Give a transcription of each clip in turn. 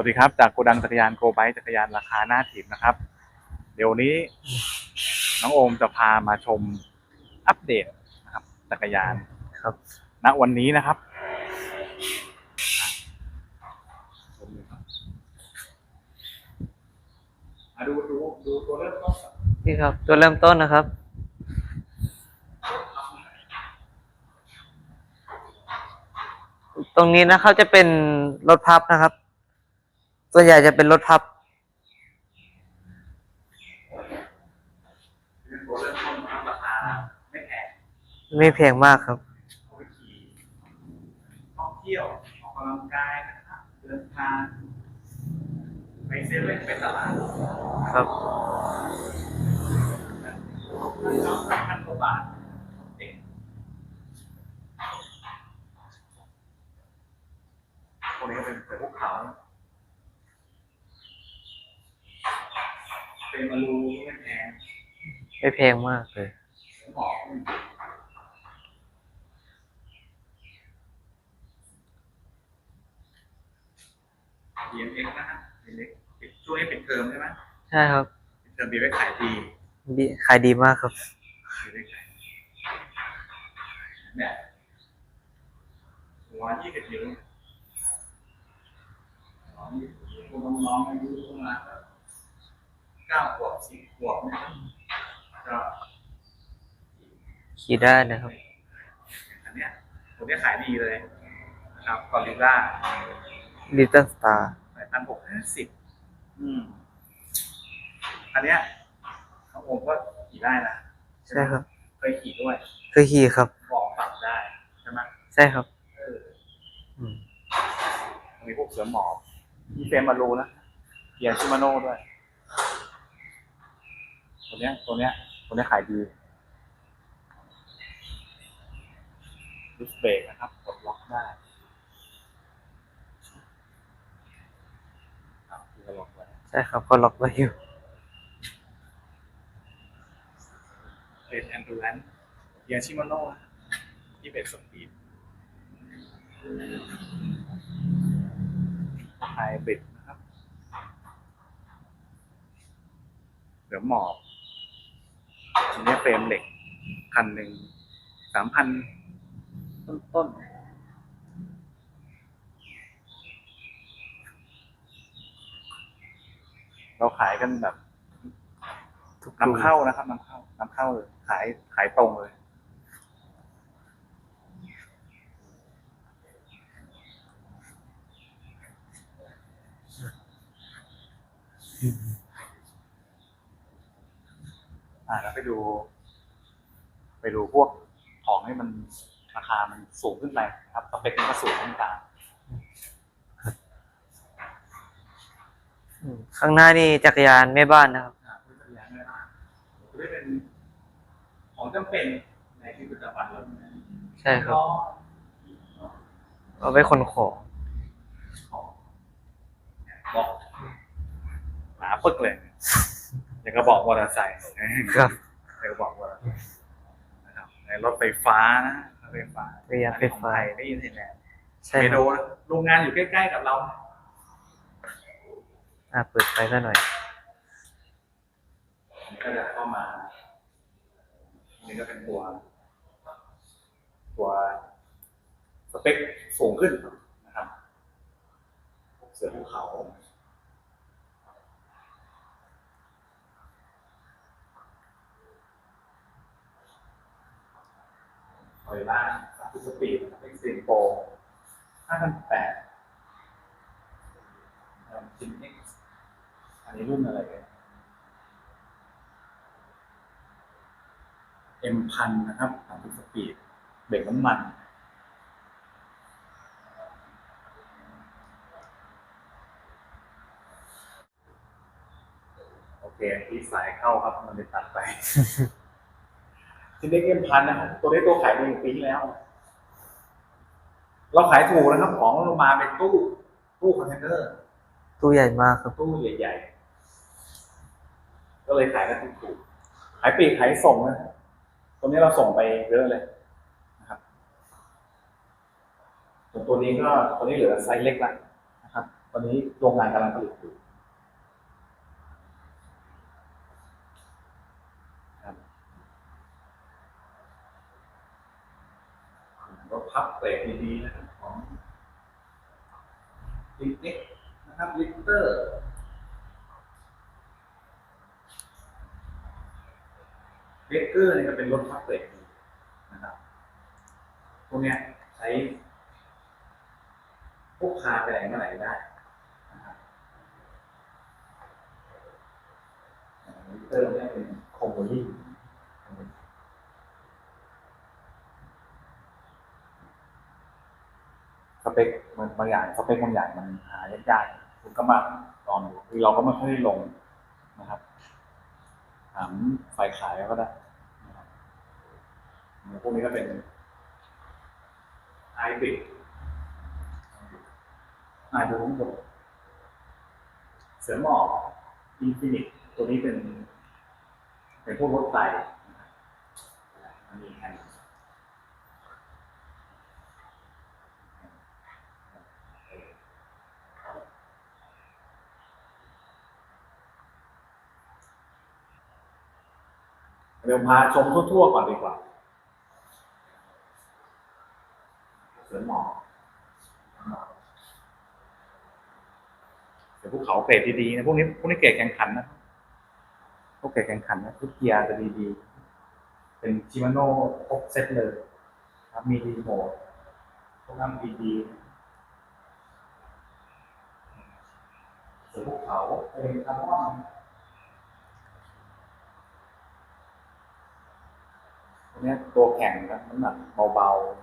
วัสดีครับจากโกดังจักรยานโกไบจักรยานราคาหน้าถีบนะครับ เดี๋ยวนี้น้องโอมจะพามาชมอัปเดตนะครับ จักรยานครับ ณวันนี้นะครับอะดูดูดูตัวเริ่มต้นก่อนนี่ครับ ตัวเริ่มต้นนะครับตรงนี้นะครับจะเป็นรถพับนะครับ ส่วนใหญ่จะเป็นรถพับตัวเริ่มต้นนะครับราคาไม่แพงไม่แพงมากครับเอาไว้ขี่ท่องเที่ยวออกกำลังกายนะครับเดินทางไปเซเว่นไปตลาดครับพันกว่าบาทเองพวกนี้ก็เป็นเป็นภูเขา เป็นมารูไม่แพง ไม่แพงมากเลยหมอกเรียนเอ็กนะฮะเรียนเอ็กปิดช่วยให้ปิดเทอมใช่ไหมใช่ครับปิดเทอมมีไว้ขายดีดีขายดีมากครับมีไว้ขายเนี่ยร้อยยี่สิบนิ้วร้อยยี่สิบนิ้วพวกน้องๆอายุประมาณเก้าขวบสิบขวบเนี่ยก็ ขี่ได้นะครับ อันเนี้ยตัวเนี้ยขายดีเลยนะครับกอริลล่าลิตเติ้ลสตาร์สายพันหกห้าสิบอืม อันเนี้ยน้องโอมก็ขี่ได้นะใช่ครับ เคยขี่ด้วยเคยขี่ครับ บอกปรับได้ใช่ไหมใช่ครับ เอออืมมีพวกเสือหมอบมีเฟรมมารูนะเกียร์ชิมาโน่ด้วย ตัวเนี้ยตัวเนี้ย ตัวเนี้ยขายดีดิสเบรกนะครับกดล็อกได้ครับคือล็อกไว้ใช่ครับก็ล็อกไว้อยู่ เป็นแอนดูแลนเกียร์ชิมาโน่ที่เป็นสปีดไฮบริดนะครับเสือหมอบ อันนี้เฟรมเหล็กคันหนึ่งสามพันต้นต้นๆเราขายกันแบบทุกนำเข้านะครับนำเข้านำเข้าเลยขายขายตรงเลย อ่าแล้วไปดู ไปดูพวกของให้มันราคามันสูงขึ้นไปนะครับสเปคมันก็สูงขึ้นตามอืมข้างหน้านี่จักรยานแม่บ้านนะครับ อ่าเพื่อจะย้ายไม่ได้จะได้เป็นของจำเป็นในชีวิตประจำวันเราใช่ครับ ก็เอาไว้คนของของบอกหนาปึกเลย อย่างก็บอกมอเตอร์ไซค์ครับอย่างก็บอกมอเตอร์ไซค์นะครับในรถไฟฟ้านะรถไฟฟ้าจักรยานไฟฟ้าได้ยินเห็นแหละใช่เมคโดรับนะโรงงานอยู่ใกล้ๆกับเราอะเปิดไฟซะหน่อยอันนี้ก็จะเข้ามาอันนี้ก็เป็นตัวตัวสเปคสูงขึ้นนะครับพวกเสือภูเขา คอยล่าสามสปีดเป็นสิงโปห้าพันแปดจิมเอ็กอันนี้รุ่นอะไรเนี่ยเอ็มพันนะครับสามสปีดเบรกน้ำมันโอเคที่สายเข้าครับ มันเลยตัดไป จินเด็กเอ็มพันนะครับตัวนี้ตัวขายดีปีที่แล้ว เราขายถูกนะครับ ของเรามาเป็นตู้ ตู้คอนเทนเนอร์ ตู้ใหญ่มากครับ ตู้ใหญ่ๆ ก็เลยขายกันถูกๆขายปลีกขายส่งนะตัวนี้เราส่งไปเยอะเลยนะครับส่วนตัวนี้ก็ตัวนี้เหลือไซส์เล็กละนะครับ ตอนนี้โรงงานกำลังผลิตอยู่ครับ รถพับเบรกดีๆนะครับของลิกเน็กนะครับลิกเตอร์เบเกอร์เนี่ยก็เป็นรถพับเบรกดีนะครับพวกเนี้ยใช้พวกคาไปไหนมาไหนได้นะครับเบเกอร์เนี่ยเป็นคอมโบลี่สเปคมันบางอย่างสเปคบางอย่างมันหายากๆคุณก็มาลองดูคือเราก็ไม่ค่อยลงนะครับถามฝ่ายขายก็ได้นะครับพวกนี้ก็เป็นไฮบริดอ่าดูข้างบนเสือหมอบอินฟินิตตัวนี้เป็น เป็นพวกรถไฟอันนี้แฮนด์ เดี๋ยวพาชมทั่วๆก่อนดีกว่าเสือหมอบเดี๋ยวภูเขาเกรดดีๆนะพวกนี้พวกนี้เกรดแข่งขันนะพวกเกรดแข่งขันนะทุกเกียร์จะดีๆ เป็นชิมาโน่ครบเซ็ตเลยครับมีรีโมทพวกนั้นดีๆเสือภูเขาเป็นคาร์บอน พวกนี้ตัวแข็งนะน้ำหนักเบาๆ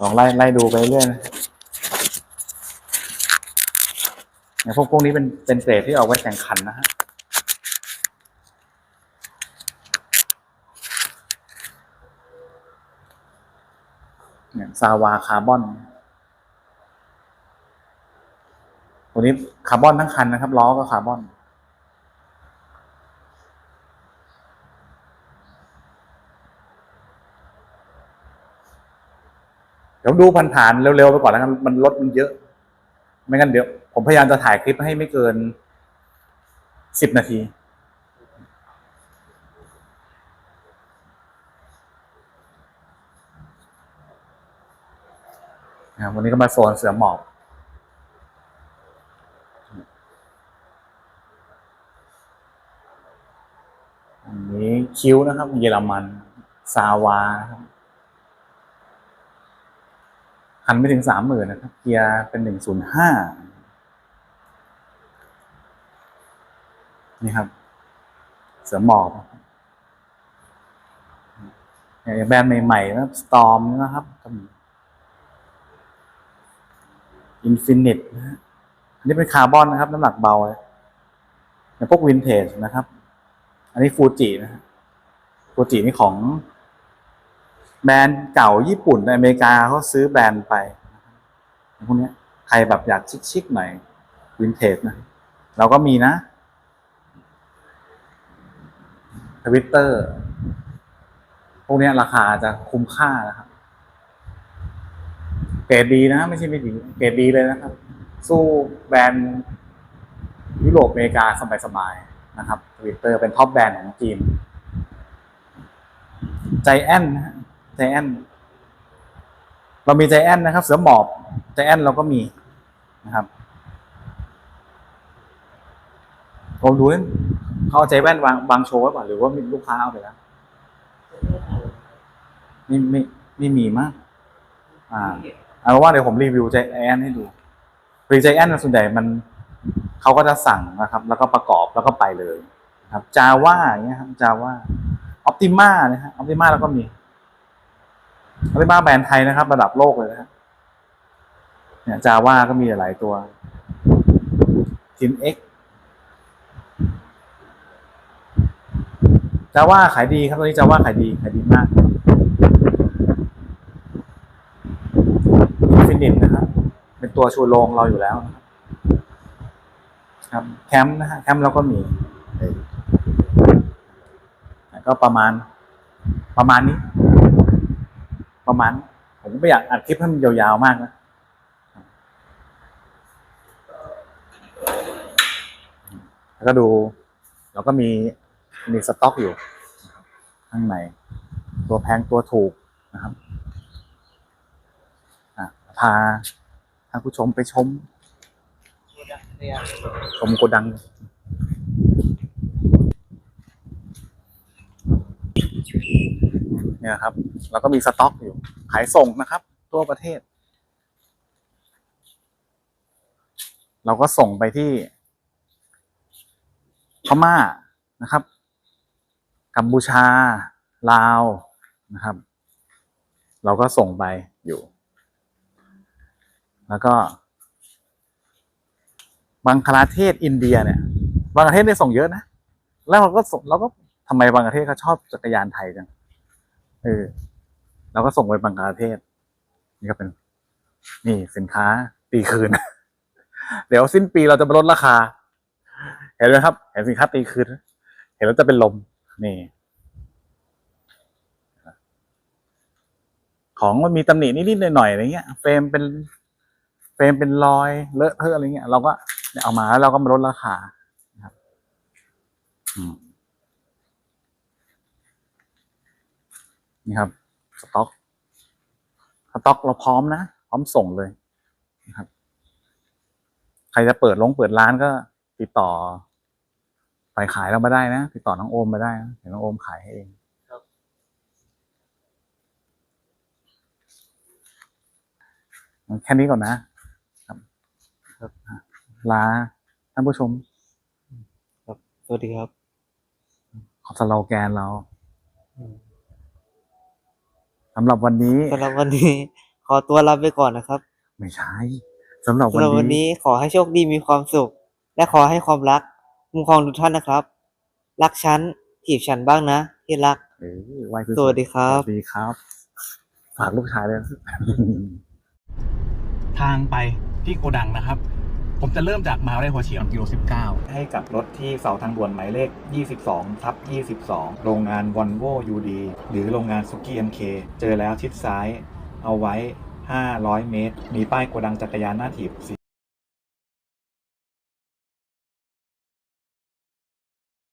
ลองไล่ไล่ดูไปเรื่อยนะเนี่ยพวกพวกนี้เป็นเป็นเกรดที่เอาไว้แข่งขันนะฮะเนี่ยซาวาคาร์บอน ตัวนี้คาร์บอนทั้งคันนะครับล้อก็คาร์บอนเดี๋ยวดูผ่านๆเร็วๆไปก่อนแล้วกันมันรถมันเยอะ ไม่งั้นเดี๋ยว ผมพยายามจะถ่ายคลิปให้ไม่เกินสิบนาทีนะวันนี้ก็มาโซนเสือหมอบ อันนี้คิ้วนะครับ เยอรมันซาวานะครับหันไม่ถึงสามหมื่นนะครับ เกียร์เป็นหนึ่งศูนย์ห้านี่ครับ เสือหมอบอย่างแบรนด์ใหม่ๆนะสตอมนะครับอินฟินิตนะฮะอันนี้เป็นคาร์บอนนะครับ น้ำหนักเบาเลยอย่างพวกวินเทจนะครับ อันนี้ฟูจินะฟูจินี่ของ แบรนด์เก่าญี่ปุ่นในอเมริกาเขาซื้อแบรนด์ไปพวกนี้ใครแบบอยากชิคๆหน่อยวินเทจนะ เราก็มีนะทวิตเตอร์พวกนี้ราคาจะคุ้มค่านะครับ เกรดดีนะ ไม่ใช่ไม่ดีเกรดดีเลยนะครับ สู้แบรนด์ยุโรปอเมริกาสบายๆ นะครับทวิตเตอร์เป็นท็อปแบรนด์ของจีนใจแอนนะฮะใจแอนเรามีใจแอนนะครับ เสือหมอบใจแอนเราก็มีนะครับผมดูนี่เขาเอาใจแว่นวางบางโชว์ไว้ป่ะหรือว่ามีลูกค้าเอาไปแล้วไม่ไม่ไม่มีมาก อ่าเอาว่าเดี๋ยวผมรีวิวใจแอนให้ดูรีใจแอนส่วนใหญ่มัน เขาก็จะสั่งนะครับ แล้วก็ประกอบแล้วก็ไปเลยครับจาว่าอย่างเงี้ยครับจาว่าออปติมานะฮะออปติมาแล้วก็มีออปติมาแบรนด์ไทยนะครับ ระดับโลกเลยนะฮะเนี่ยจาว่าก็มีหลายตัวทินเอ็กจาว่าขายดีครับตัวนี้จาว่าขายดีขายดีมากฟินิตนะครับ เป็นตัวชูโรงเราอยู่แล้วนะครับ ครับแคมป์นะฮะแคมป์เราก็มีก็ประมาณ ประมาณนี้ ประมาณ ผมก็ไม่อยากอัดคลิปให้มันยาวๆมากนะแล้วก็ดู เราก็มีมีสต็อกอยู่ข้างในตัวแพงตัวถูกนะครับอะพาท่านผู้ชมไปชม ชมโกดัง เนี่ยครับ แล้วก็มีสต็อกอยู่ ขายส่งนะครับ ทั่วประเทศ เราก็ส่งไปที่พม่านะครับ กัมพูชา ลาวนะครับ เราก็ส่งไปอยู่ แล้วก็ บังคลาเทศอินเดียเนี่ยบังคลาเทศเนี่ยส่งเยอะนะแล้วเราก็ส่งเราก็ทำไมบังคลาเทศเขาชอบจักรยานไทยจังเออเราก็ส่งไปบังคลาเทศ นี่ก็เป็น นี่สินค้าตีคืน เดี๋ยวสิ้นปีเราจะมาลดราคา เห็นไหมครับ เห็นสินค้าตีคืน เห็นแล้วจะเป็นลมนี่ ของมันมีตำหนินิดๆหน่อยๆอะไรเงี้ย เฟรมเป็น เฟรมเป็นรอยเลอะเทอะอะไรเงี้ยเราก็เนี่ยเอามาแล้วเราก็มาลดราคานะครับอืมนี่ครับ สต็อกสต็อกเราพร้อมนะพร้อมส่งเลยนะครับ ใครจะเปิดลงเปิดร้านก็ติดต่อไปขายเรามาได้นะ ติดต่อน้องโอมมาได้นะเดี๋ยวน้องโอมขายให้เองแค่นี้ก่อนนะครับ ครับลาท่านผู้ชมสวัสดีครับ ขอสโลแกนเราสำหรับวันนี้สำหรับวันนี้ ขอตัวลาไปก่อนนะครับ ไม่ใช่สำหรับสำหรับวัวันนนี้นี้ขอให้โชคดีมีความสุข และขอให้ความรักคุ้มครองทุกท่านนะครับ รักฉันจีบฉันบ้างนะที่รักเออไหว้คือสวัสดีครับสวัสดีครับ ฝากลูกชายเลยทางไป ที่โกดังนะครับ ผมจะเริ่มจากมาวิทยาลัยหัวเฉียงกิโล 19 ให้กับรถที่เสาทางด่วนหมายเลข 22ทับ22 โรงงาน v o l v o UD หรือโรงงาน Suki MK เจอแล้วชิดซ้าย เอาไว้ 500 เมตร มีป้ายโกดังจักรยานหน้าถีบสี